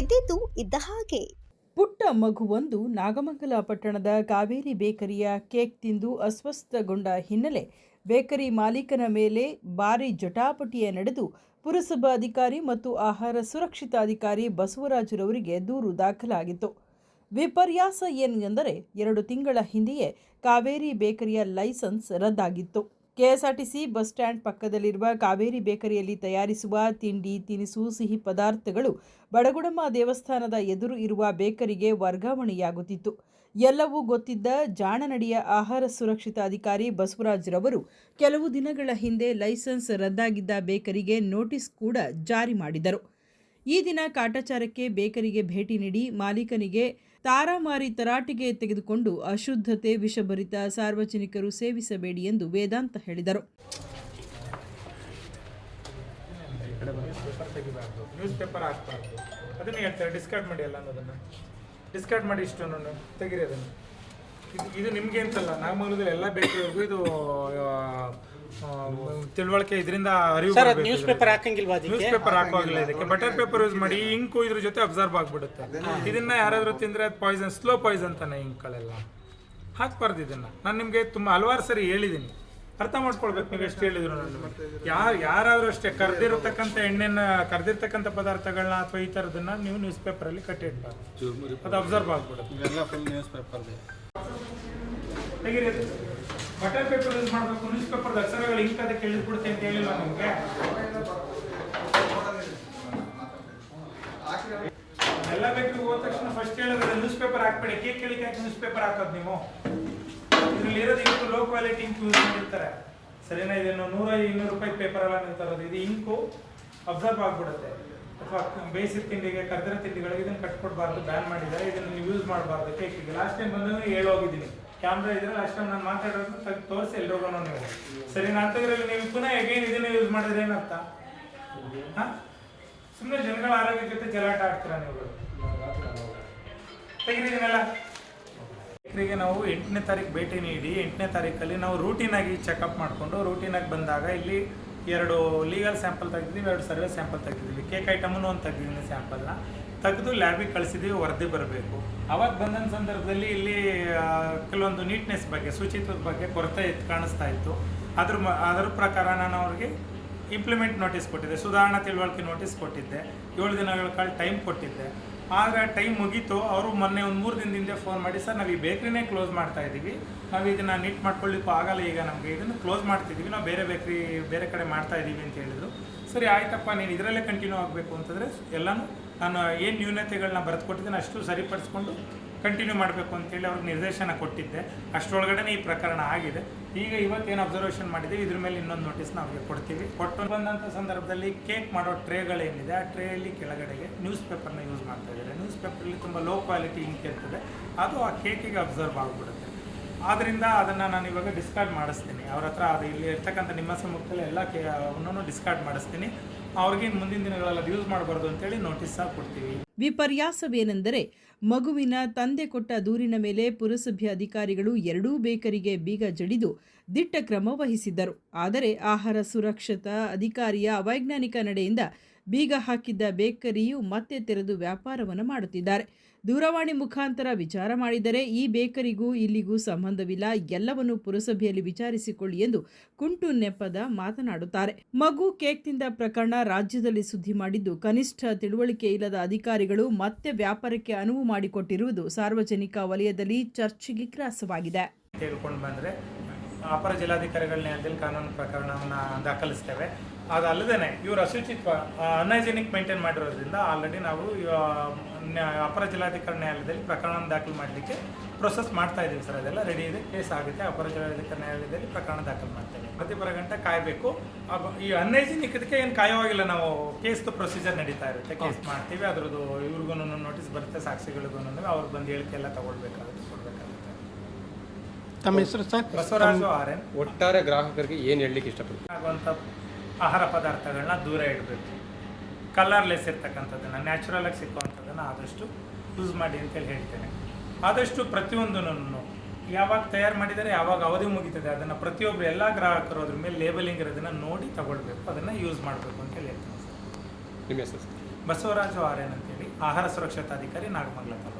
ಇದ್ದಿದ್ದು ಇದ್ದ ಹಾಗೆ. ಪುಟ್ಟ ಮಗುವೊಂದು ನಾಗಮಂಗಲ ಪಟ್ಟಣದ ಕಾವೇರಿ ಬೇಕರಿಯ ಕೇಕ್ ತಿಂದು ಅಸ್ವಸ್ಥಗೊಂಡ ಹಿನ್ನೆಲೆ ಬೇಕರಿ ಮಾಲೀಕನ ಮೇಲೆ ಭಾರಿ ಜಟಾಪಟಿಯ ನಡೆದು ಪುರಸಭಾ ಅಧಿಕಾರಿ ಮತ್ತು ಆಹಾರ ಸುರಕ್ಷಿತಾಧಿಕಾರಿ ಬಸವರಾಜರವರಿಗೆ ದೂರು ದಾಖಲಾಗಿತ್ತು. ವಿಪರ್ಯಾಸ ಎಂದರೆ ಎರಡು ತಿಂಗಳ ಹಿಂದೆಯೇ ಕಾವೇರಿ ಬೇಕರಿಯ ಲೈಸೆನ್ಸ್ ರದ್ದಾಗಿತ್ತು. ಕೆಎಸ್ಆರ್ಟಿಸಿ ಬಸ್ ಸ್ಟ್ಯಾಂಡ್ ಪಕ್ಕದಲ್ಲಿರುವ ಕಾವೇರಿ ಬೇಕರಿಯಲ್ಲಿ ತಯಾರಿಸುವ ತಿಂಡಿ, ತಿನಿಸು, ಸಿಹಿ ಪದಾರ್ಥಗಳು ಬಡಗುಡಮ್ಮ ದೇವಸ್ಥಾನದ ಎದುರು ಇರುವ ಬೇಕರಿಗೆ ವರ್ಗಾವಣೆಯಾಗುತ್ತಿತ್ತು. ಎಲ್ಲವೂ ಗೊತ್ತಿದ್ದ ಜಾಣನಡಿಯ ಆಹಾರ ಸುರಕ್ಷಿತಾಧಿಕಾರಿ ಬಸವರಾಜ್ರವರು ಕೆಲವು ದಿನಗಳ ಹಿಂದೆ ಲೈಸೆನ್ಸ್ ರದ್ದಾಗಿದ್ದ ಬೇಕರಿಗೆ ನೋಟಿಸ್ ಕೂಡ ಜಾರಿ ಮಾಡಿದರು. ಈ ದಿನ ಕಾಟಾಚಾರಕ್ಕೆ ಬೇಕರಿಗೆ ಭೇಟಿ ನೀಡಿ ಮಾಲೀಕನಿಗೆ ತಾರಾಮಾರಿ ತರಾಟೆಗೆ ತೆಗೆದುಕೊಂಡು ಅಶುದ್ಧತೆ ವಿಷಭರಿತ ಸಾರ್ವಜನಿಕರು ಸೇವಿಸಬೇಡಿ ಎಂದು ವೇದಾಂತ ಹೇಳಿದರು. ಡಿಸ್ಕಾರ್ಡ್ ಮಾಡಿ ಡಿಸ್ಕಾರ್ಡ್ ಮಾಡಿ ಇಷ್ಟು ತೆಗಿರಿ ಅದನ್ನು. ಇದು ನಿಮ್ಗೆ ಅಂತಲ್ಲ ನಾಗಮಂಗಲದಲ್ಲಿ ಎಲ್ಲ ಬೇಕರಿಗೂ ಇದು ತಿಳುವಳಿಕೆ ಇದರಿಂದ ಅರಿವು ಸರ್ ಅದು ನ್ಯೂಸ್ ಪೇಪರ್ ಹಾಕಂಗಿಲ್ವಾ ನ್ಯೂಸ್ ಅದಕ್ಕೆ ಪೇಪರ್ ಹಾಕುವಾಗಿಲ್ಲ ಇದಕ್ಕೆ. ಬಟರ್ ಪೇಪರ್ ಯೂಸ್ ಮಾಡಿ ಇಂಕು ಇದ್ರ ಜೊತೆ ಅಬ್ಸರ್ವ್ ಆಗ್ಬಿಡುತ್ತೆ. ಇದನ್ನ ಯಾರಾದ್ರೂ ತಿಂದ್ರೆ ಅದು ಪಾಯ್ಸನ್ ಸ್ಲೋ ಪಾಯ್ಸನ್ ತಾನೆ ಇಂಕ್ಗಳೆಲ್ಲ ಹಾಕ್ಬಾರ್ದು ಇದನ್ನ. ನಾನು ನಿಮಗೆ ತುಂಬಾ ಹಲವಾರು ಸರಿ ಹೇಳಿದ್ದೀನಿ ಅರ್ಥ ಮಾಡ್ಕೊಳ್ಬೇಕು ನೀವು ಎಷ್ಟು ಹೇಳಿದ್ರು ಯಾರು ಯಾರಾದ್ರೂ ಅಷ್ಟೇ ಕರ್ದಿರತಕ್ಕಂಥ ಎಣ್ಣೆನ ಕರ್ದಿರ್ತಕ್ಕಂಥ ಪದಾರ್ಥಗಳನ್ನ ಅಥವಾ ಈ ಥರದನ್ನ ನೀವು ನ್ಯೂಸ್ ಪೇಪರಲ್ಲಿ ಕಟ್ಟಿಡ್ಬಾರ್ದು ಅದು ಅಬ್ಸರ್ವ್ ಆಗ್ಬಿಡುತ್ತೆ. News paper butter paper use ಮಾಡಬೇಕು. ನ್ಯೂಸ್ ಪೇಪರ್ ಅಕ್ಷರಗಳು ಹಿಂಗೆ ಅದಕ್ಕೆ ಹೇಳಿಕೊಡುತ್ತೆ ಅಂತ ಹೇಳಿಲ್ಲ ನಮಗೆ? ಎಲ್ಲ ಬೇಕು. ಹೋದ ತಕ್ಷಣ ಫಸ್ಟ್ ಹೇಳಿದ್ರೆ ನ್ಯೂಸ್ ಪೇಪರ್ ಹಾಕ್ಬೇಡಿ. ಕೇಕ್ ಕೇಳಿಕೆ ನ್ಯೂಸ್ ಪೇಪರ್ ಹಾಕೋದು ನೀವು? ಇದ್ರಲ್ಲಿ ಇರೋದು ಲೋ ಕ್ವಾಲಿಟಿ ಇಂಕ್ ಯೂಸ್ ಮಾಡಿರ್ತಾರೆ. ಸರಿನಾ? ಇದನ್ನು ನೂರ ಇನ್ನೂರು ರೂಪಾಯಿ ಪೇಪರ್ ಎಲ್ಲ ನೀವು ತರೋದು. ಇದು ಇಂಕು ಅಬ್ಸರ್ವ್ ಆಗ್ಬಿಡುತ್ತೆ. ಅಥವಾ ಬೇಯಿಸಿದ ತಿಂಡಿಗೆ ಕದ್ರ ತಿಂಡಿಗಳಿಗೆ ಇದನ್ನು ಕಟ್ಕೊಡ್ಬಾರ್ದು ಬ್ಯಾನ್ ಮಾಡಿದ್ದಾರೆ. ಇದನ್ನು ನೀವು ಯೂಸ್ ಮಾಡಬಾರ್ದು. ಕೇಕಿಗೆ ಲಾಸ್ಟ್ ಟೈಮ್ ಬಂದಾಗ ಹೇಳೋಗಿದ್ದೀನಿ ಕ್ಯಾಮ್ರಾ ಇದ್ರೆ ಲಾಸ್ಟ್ ಟೈಮ್ ನಾನು ಮಾತಾಡೋದು ತೆಗ್ದು ತೋರಿಸಿ ಎಲ್ರಿಗೂ ನೀವು ಸರಿ, ನಾನು ತೆಗೆದ್ರಲ್ಲಿ ನೀವು ಪುನಃ ಎಗೇನ್ ಇದನ್ನು ಯೂಸ್ ಮಾಡಿದ್ರೆ ಏನರ್ಥ? ಸುಮ್ಮನೆ ಜನಗಳ ಆರೋಗ್ಯ ಜೊತೆ ಜಲಾಟ ಆಡ್ತೀರಾ ನೀವು? ತೆಗೀರಿ ಇದನ್ನೆಲ್ಲ ನಾವು ಎಂಟನೇ ತಾರೀಕು ಭೇಟಿ ನೀಡಿ, ಎಂಟನೇ ತಾರೀಕಲ್ಲಿ ನಾವು ರೂಟೀನಾಗಿ ಚೆಕಪ್ ಮಾಡಿಕೊಂಡು ರೂಟೀನಾಗಿ ಬಂದಾಗ ಇಲ್ಲಿ ಎರಡು ಲೀಗಲ್ ಸ್ಯಾಂಪಲ್ ತೆಗೆದಿದ್ದೀವಿ, ಎರಡು ಸರ್ವೆ ಸ್ಯಾಂಪಲ್ ತೆಗೆದಿದ್ದೀವಿ. ಕೇಕ್ ಐಟಮನ್ನು ಒಂದು ತೆಗೆದಿದ್ದೀನಿ ಸ್ಯಾಂಪಲ್ನ ತೆಗೆದು ಲ್ಯಾಬಿಗೆ ಕಳಿಸಿದ್ದೀವಿ, ವರದಿ ಬರಬೇಕು. ಅವಾಗ ಬಂದಂಥ ಸಂದರ್ಭದಲ್ಲಿ ಇಲ್ಲಿ ಕೆಲವೊಂದು ನೀಟ್ನೆಸ್ ಬಗ್ಗೆ, ಶುಚಿತ್ವದ ಬಗ್ಗೆ ಕೊರತೆ ಇತ್ತು, ಕಾಣಿಸ್ತಾ ಇತ್ತು. ಅದ್ರ ಅದರ ಪ್ರಕಾರ ನಾನು ಅವ್ರಿಗೆ ಇಂಪ್ಲಿಮೆಂಟ್ ನೋಟಿಸ್ ಕೊಟ್ಟಿದ್ದೆ. ಸುಧಾರಣಾ ತಿಳುವಳಿಕೆ ನೋಟಿಸ್ ಕೊಟ್ಟಿದ್ದೆ. ಏಳು ದಿನಗಳ ಕಾಲ ಟೈಮ್ ಕೊಟ್ಟಿದ್ದೆ. ಆಗ ಟೈಮ್ ಮುಗೀತು, ಅವರು ಮೊನ್ನೆ ಒಂದು ಮೂರು ದಿನದ ಹಿಂದೆ ಫೋನ್ ಮಾಡಿ, ಸರ್ ನಾವು ಈ ಬೇಕ್ರಿನೇ ಕ್ಲೋಸ್ ಮಾಡ್ತಾ ಇದ್ದೀವಿ ನಾವು ಇದನ್ನು ನೀಟ್ ಮಾಡ್ಕೊಳ್ಳಿಕ್ಕೂ ಆಗಲ್ಲ, ಈಗ ನಮಗೆ ಇದನ್ನು ಕ್ಲೋಸ್ ಮಾಡ್ತಿದ್ದೀವಿ ನಾವು ಬೇರೆ ಬೇಕ್ರಿ, ಬೇರೆ ಕಡೆ ಮಾಡ್ತಾ ಇದ್ದೀವಿ ಅಂತ ಹೇಳಿದರು. ಸರಿ, ಆಯ್ತಪ್ಪ, ನೀನು ಇದರಲ್ಲೇ ಕಂಟಿನ್ಯೂ ಆಗಬೇಕು. ಅಂತಂದರೆ, ಎಲ್ಲನೂ ನಾನು ಏನು ನ್ಯೂನತೆಗಳನ್ನ ಬರೆದುಕೊಟ್ಟಿದ್ದೀನಿ ಅಷ್ಟು ಸರಿಪಡಿಸ್ಕೊಂಡು ಕಂಟಿನ್ಯೂ ಮಾಡಬೇಕು ಅಂತೇಳಿ ಅವ್ರಿಗೆ ನಿರ್ದೇಶನ ಕೊಟ್ಟಿದ್ದೆ. ಅಷ್ಟರೊಳಗಡೆ ಈ ಪ್ರಕರಣ ಆಗಿದೆ. ಈಗ ಇವತ್ತೇನು ಅಬ್ಸರ್ವೇಷನ್ ಮಾಡಿದ್ದೀವಿ, ಇದ್ರ ಮೇಲೆ ಇನ್ನೊಂದು ನೋಟಿಸ್ನ ಅವ್ರಿಗೆ ಕೊಡ್ತೀವಿ. ಕೊಟ್ಟು ಬಂದಂಥ ಸಂದರ್ಭದಲ್ಲಿ ಕೇಕ್ ಮಾಡೋ ಟ್ರೇಗಳೇನಿದೆ ಆ ಟ್ರೇಯಲ್ಲಿ ಕೆಳಗಡೆಗೆ ನ್ಯೂಸ್ ಪೇಪರ್ನ ಯೂಸ್ ಮಾಡ್ತಾ ಇದ್ದಾರೆ. ನ್ಯೂಸ್ ಪೇಪರಲ್ಲಿ ತುಂಬ ಲೋ ಕ್ವಾಲಿಟಿ ಇಂಕ್ ಇರ್ತದೆ. ಅದು ಆ ಕೇಕಿಗೆ ಅಬ್ಸರ್ವ್ ಆಗಿಬಿಡುತ್ತೆ. ಆದ್ದರಿಂದ ಅದನ್ನು ನಾನು ಇವಾಗ ಡಿಸ್ಕಾರ್ಡ್ ಮಾಡಿಸ್ತೀನಿ. ಅವ್ರ ಹತ್ರ ಅದು ಇಲ್ಲಿ ಇರ್ತಕ್ಕಂಥ ನಿಮ್ಮ ಸಮ್ಮುಖದಲ್ಲಿ ಎಲ್ಲ ಕೇ ಅವನ್ನೂ ಡಿಸ್ಕಾರ್ಡ್ ಮಾಡಿಸ್ತೀನಿ. ಅವ್ರಿಗೆ ಮುಂದಿನ ದಿನಗಳಲ್ಲಿ ಅದು ಯೂಸ್ ಮಾಡಬಾರ್ದು ಅಂತೇಳಿ ನೋಟಿಸ್ ಸಹ ಕೊಡ್ತೀವಿ. ವಿಪರ್ಯಾಸವೇನೆಂದರೆ ಮಗುವಿನ ತಂದೆ ಕೊಟ್ಟ ದೂರಿನ ಮೇಲೆ ಪುರಸಭೆ ಅಧಿಕಾರಿಗಳು ಎರಡೂ ಬೇಕರಿಗೆ ಬೀಗ ಜಡಿದು ದಿಟ್ಟ ಕ್ರಮ ವಹಿಸಿದ್ದರು. ಆದರೆ ಆಹಾರ ಸುರಕ್ಷತಾ ಅಧಿಕಾರಿಯ ಅವೈಜ್ಞಾನಿಕ ನಡೆಯಿಂದ ಬೀಗ ಹಾಕಿದ್ದ ಬೇಕರಿಯು ಮತ್ತೆ ತೆರೆದು ವ್ಯಾಪಾರವನ್ನು ಮಾಡುತ್ತಿದ್ದಾರೆ. ದೂರವಾಣಿ ಮುಖಾಂತರ ವಿಚಾರ ಮಾಡಿದರೆ ಈ ಬೇಕರಿಗೂ ಇಲ್ಲಿಗೂ ಸಂಬಂಧವಿಲ್ಲ. ಎಲ್ಲವನ್ನು ಪುರಸಭೆಯಲ್ಲಿ ವಿಚಾರಿಸಿಕೊಳ್ಳಿ ಎಂದು ಕುಂಟು ನೆಪದ ಮಾತನಾಡುತ್ತಾರೆ. ಮಗು ಕೇಕ್ ತಿಂದ ಪ್ರಕರಣ ರಾಜ್ಯದಲ್ಲಿ ಸುದ್ದಿ ಮಾಡಿದ್ದು, ಕನಿಷ್ಠ ತಿಳುವಳಿಕೆ ಇಲ್ಲದ ಅಧಿಕಾರಿಗಳು ಮತ್ತೆ ವ್ಯಾಪಾರಕ್ಕೆ ಅನುವು ಮಾಡಿಕೊಟ್ಟಿರುವುದು ಸಾರ್ವಜನಿಕ ವಲಯದಲ್ಲಿ ಚರ್ಚೆಗೆ ಗ್ರಾಸವಾಗಿದೆ. ಅಪರ ಜಿಲ್ಲಾಧಿಕಾರಿಗಳ ನ್ಯಾಯದಲ್ಲಿ ಕಾನೂನು ಪ್ರಕರಣವನ್ನು ದಾಖಲಿಸ್ತೇವೆ. ಅದಲ್ಲದೆ ಇವರು ಅಶುಚಿತ್ವ ಅನ್ಹೈಜೆನಿಕ್ ಮೇಂಟೈನ್ ಮಾಡಿರೋದ್ರಿಂದ ಆಲ್ರೆಡಿ ನಾವು ಅಪರ ಜಿಲ್ಲಾಧಿಕಾರಿ ನ್ಯಾಯಾಲಯದಲ್ಲಿ ಪ್ರಕರಣ ದಾಖಲು ಮಾಡಲಿಕ್ಕೆ ಪ್ರೊಸೆಸ್ ಮಾಡ್ತಾ ಇದ್ದೀವಿ ಸರ್. ಅದೆಲ್ಲ ರೆಡಿ ಇದೆ ಕೇಸ್ ಆಗುತ್ತೆ. ಅಪರ ಜಿಲ್ಲಾಧಿಕಾರಿ ನ್ಯಾಯಾಲಯದಲ್ಲಿ ಪ್ರಕರಣ ದಾಖಲು ಮಾಡ್ತೇವೆ. ಪ್ರತಿಪರ ಗಂಟೆ ಕಾಯಬೇಕು. ಈ ಅನ್ಹೈಜಿನಿಕ್ ಇದಕ್ಕೆ ಏನು ಕಾಯೋವಾಗಿಲ್ಲ. ನಾವು ಕೇಸ್ದು ಪ್ರೊಸೀಜರ್ ನಡೀತಾ ಇರುತ್ತೆ. ಕೇಸ್ ಮಾಡ್ತೀವಿ. ಅದ್ರದ್ದು ಇವ್ರಿಗೂ ನೋಟಿಸ್ ಬರುತ್ತೆ ಸಾಕ್ಷಿಗಳಿಗೂ ಅವ್ರಿಗೆ ಬಂದು ಹೇಳಿಕೆ ಎಲ್ಲ ತಗೊಳ್ಬೇಕಾಗುತ್ತೆ ಕೊಡಬೇಕಾಗುತ್ತೆ. ತಮ್ಮ ಹೆಸರು ಸರ್? Basavaraju R N. ಒಟ್ಟಾರೆ ಗ್ರಾಹಕರಿಗೆ ಏನು ಹೇಳಲಿಕ್ಕೆ ಇಷ್ಟಪಡ್ತೀವಿ ಆಗುವಂಥ ಆಹಾರ ಪದಾರ್ಥಗಳನ್ನ ದೂರ ಇಡಬೇಕು. ಕಲರ್ಲೆಸ್ ಇರ್ತಕ್ಕಂಥದ್ದನ್ನು ನ್ಯಾಚುರಲ್ ಆಗಿ ಸಿಕ್ಕುವಂಥದ್ದನ್ನು ಆದಷ್ಟು ಯೂಸ್ ಮಾಡಿ ಅಂತೇಳಿ ಹೇಳ್ತೇನೆ. ಆದಷ್ಟು ಪ್ರತಿಯೊಂದನ್ನು ಯಾವಾಗ ತಯಾರು ಮಾಡಿದರೆ ಯಾವಾಗ ಅವಧಿ ಮುಗಿತದೆ ಅದನ್ನು ಪ್ರತಿಯೊಬ್ಬರು ಎಲ್ಲ ಗ್ರಾಹಕರು ಅದ್ರ ಮೇಲೆ ಲೇಬಲಿಂಗ್ ಇರೋದನ್ನು ನೋಡಿ ತಗೊಳ್ಬೇಕು ಅದನ್ನು ಯೂಸ್ ಮಾಡಬೇಕು ಅಂತೇಳಿ ಹೇಳ್ತೇನೆ ಸರ್. ನಿಮ್ಮ ಹೆಸರು ಸರ್? ಬಸವರಾಜು ಆರ್ಯನ್ ಅಂತೇಳಿ ಆಹಾರ ಸುರಕ್ಷತಾಧಿಕಾರಿ ನಾಗಮಂಗಲ ತಾಲೂಕು.